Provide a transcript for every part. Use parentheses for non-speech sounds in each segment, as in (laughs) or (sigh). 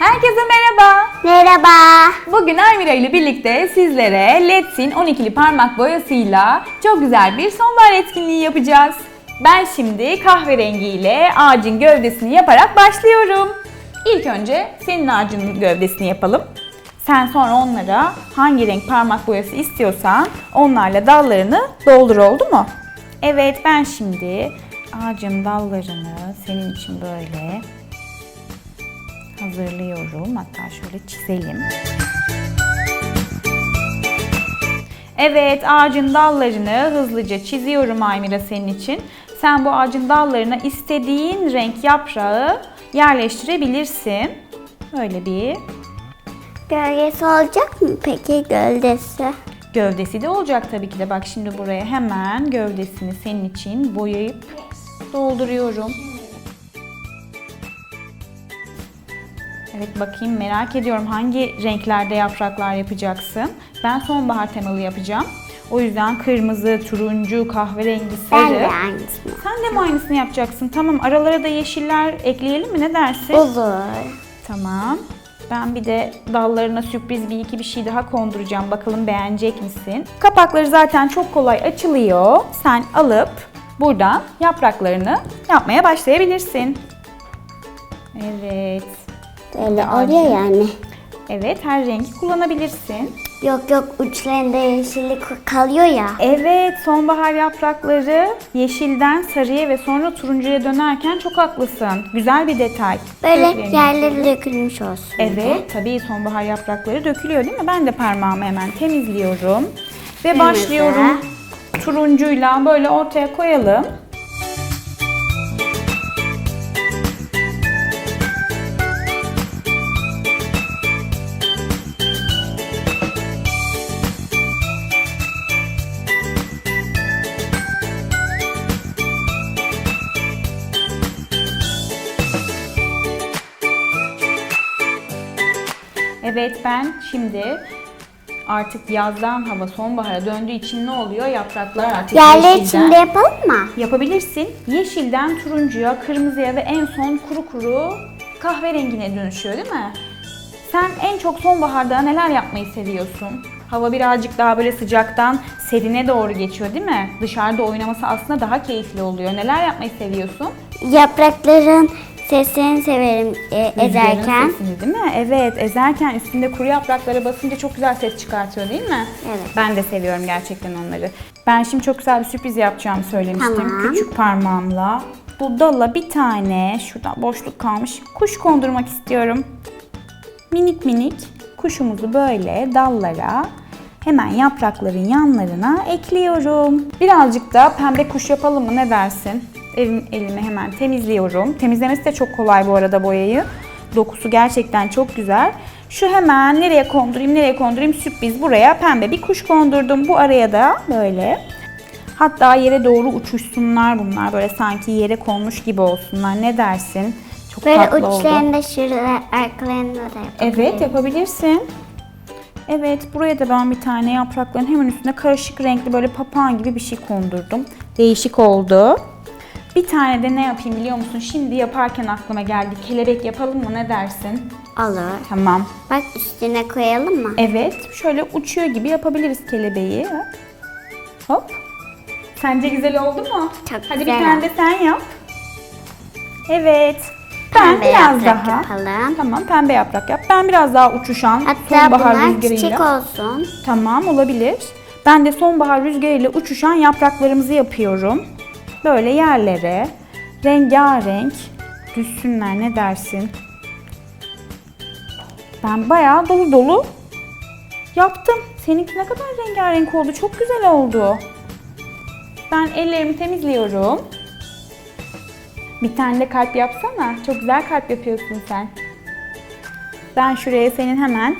Herkese merhaba. Merhaba. Bugün Almira ile birlikte sizlere Let's'in 12'li parmak boyasıyla çok güzel bir sonbahar etkinliği yapacağız. Ben şimdi kahverengi ile ağacın gövdesini yaparak başlıyorum. İlk önce senin ağacının gövdesini yapalım. Sen sonra onlara hangi renk parmak boyası istiyorsan onlarla dallarını doldur oldu mu? Evet ben şimdi ağacın dallarını senin için böyle hazırlıyorum. Hatta şöyle çizelim. Evet ağacın dallarını hızlıca çiziyorum Aymira senin için. Sen bu ağacın dallarına istediğin renk yaprağı yerleştirebilirsin. Böyle bir Gölgesi olacak mı peki gövdesi? gövdesi de olacak tabii ki de. Bak şimdi buraya hemen gövdesini senin için boyayıp dolduruyorum. Evet bakayım merak ediyorum hangi renklerde yapraklar yapacaksın. Ben sonbahar temalı yapacağım. O yüzden kırmızı, turuncu, kahverengi, sarı. Ben de aynısını. Sen de mi aynısını yapacaksın? Tamam aralara da yeşiller ekleyelim mi ne dersin? Olur. Tamam. Ben bir de dallarına sürpriz bir iki bir şey daha konduracağım. Bakalım beğenecek misin? Kapakları zaten çok kolay açılıyor. Sen alıp buradan yapraklarını yapmaya başlayabilirsin. Evet. Böyle oluyor yani. Evet her rengi kullanabilirsin. Yok yok uçlarında yeşillik kalıyor ya. Evet sonbahar yaprakları yeşilden sarıya ve sonra turuncuya dönerken çok haklısın. Güzel bir detay. Böyle Köklerini- yerleri dökülmüş olsun. Evet, tabii sonbahar yaprakları dökülüyor değil mi? Ben de parmağımı hemen temizliyorum. Ve Temizle. başlıyorum turuncuyla böyle ortaya koyalım. Evet ben şimdi artık yazdan hava sonbahara döndüğü için ne oluyor? Yapraklar artık Yerleri yeşilden. içinde yapalım mı? Yapabilirsin. Yeşilden turuncuya, kırmızıya ve en son kuru kuru kahverengine dönüşüyor değil mi? Sen en çok sonbaharda neler yapmayı seviyorsun? Hava birazcık daha böyle sıcaktan serine doğru geçiyor değil mi? Dışarıda oynaması aslında daha keyifli oluyor. Neler yapmayı seviyorsun? Yaprakların seslerini severim e, Rüzgarın ezerken. sesini değil mi? Evet, ezerken üstünde kuru yapraklara basınca çok güzel ses çıkartıyor değil mi? Evet. Ben de seviyorum gerçekten onları. Ben şimdi çok güzel bir sürpriz yapacağımı söylemiştim. Tamam. Küçük parmağımla. Bu dala bir tane, şurada boşluk kalmış, kuş kondurmak istiyorum. Minik minik kuşumuzu böyle dallara hemen yaprakların yanlarına ekliyorum. Birazcık da pembe kuş yapalım mı ne dersin? Elim, elimi hemen temizliyorum. Temizlemesi de çok kolay bu arada boyayı. Dokusu gerçekten çok güzel. Şu hemen nereye kondurayım nereye kondurayım sürpriz buraya pembe bir kuş kondurdum. Bu araya da böyle Hatta yere doğru uçuşsunlar bunlar. Böyle sanki yere konmuş gibi olsunlar. Ne dersin? Çok Böyle tatlı oldu. uçlarında şurada arkalarında da yapalım. Evet yapabilirsin. Evet buraya da ben bir tane yaprakların hemen üstüne karışık renkli böyle papağan gibi bir şey kondurdum. Değişik oldu. Bir tane de ne yapayım biliyor musun? Şimdi yaparken aklıma geldi. Kelebek yapalım mı ne dersin? Olur. Tamam. Bak üstüne koyalım mı? Evet şöyle uçuyor gibi yapabiliriz kelebeği. Hop. Sence güzel oldu mu? Çok Hadi güzel bir tane de sen yap. Evet. Ben Pembe biraz yaprak daha. yapalım. Tamam pembe yaprak yap. Ben biraz daha uçuşan Hatta sonbahar bunlar rüzgarıyla. çiçek olsun. Tamam olabilir. Ben de sonbahar rüzgarıyla uçuşan yapraklarımızı yapıyorum. Böyle yerlere rengarenk düşsünler ne dersin? Ben bayağı dolu dolu yaptım. Seninki ne kadar rengarenk oldu. Çok güzel oldu. Ben ellerimi temizliyorum. Bir tane de kalp yapsana. Çok güzel kalp yapıyorsun sen. Ben şuraya senin hemen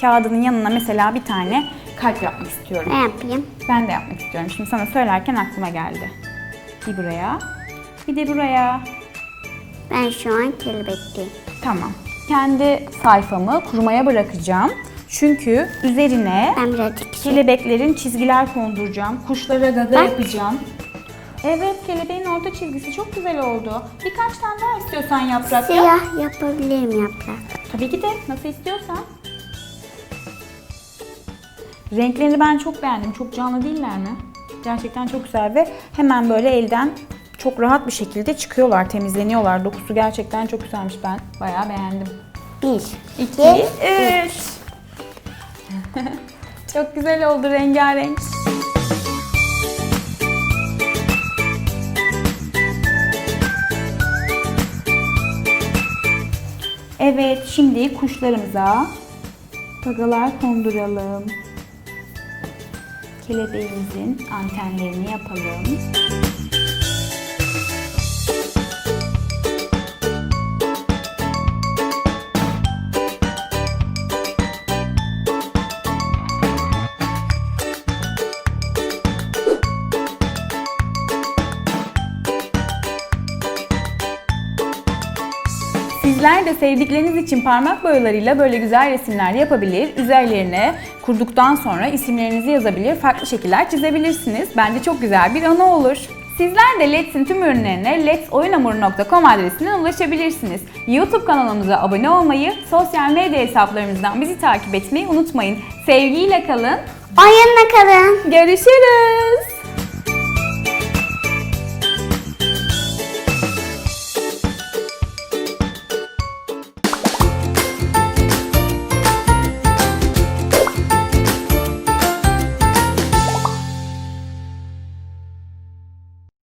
kağıdının yanına mesela bir tane kalp yapmak istiyorum. Ne yapayım? Ben de yapmak istiyorum. Şimdi sana söylerken aklıma geldi. Bir buraya, bir de buraya. Ben şu an kelebekliyim. Tamam. Kendi sayfamı kurumaya bırakacağım. Çünkü üzerine şey kelebeklerin çizgiler konduracağım. Kuşlara gaga Bak. yapacağım. Evet kelebeğin orta çizgisi çok güzel oldu. Birkaç tane daha istiyorsan yaprak yap. Siyah yapabilirim yaprak. Tabii ki de nasıl istiyorsan. Renklerini ben çok beğendim. Çok canlı değiller mi? Gerçekten çok güzel ve hemen böyle elden çok rahat bir şekilde çıkıyorlar, temizleniyorlar. Dokusu gerçekten çok güzelmiş. Ben bayağı beğendim. Bir, 2, 3. (laughs) çok güzel oldu rengarenk. Evet, şimdi kuşlarımıza tagalar konduralım. Kelebeğimizin antenlerini yapalım. Sizler de sevdikleriniz için parmak boyalarıyla böyle güzel resimler yapabilir. Üzerlerine kurduktan sonra isimlerinizi yazabilir, farklı şekiller çizebilirsiniz. Bence çok güzel bir anı olur. Sizler de Lets'in tüm ürünlerine letsoyunhamuru.com adresinden ulaşabilirsiniz. YouTube kanalımıza abone olmayı, sosyal medya hesaplarımızdan bizi takip etmeyi unutmayın. Sevgiyle kalın. oyunla kalın. Görüşürüz.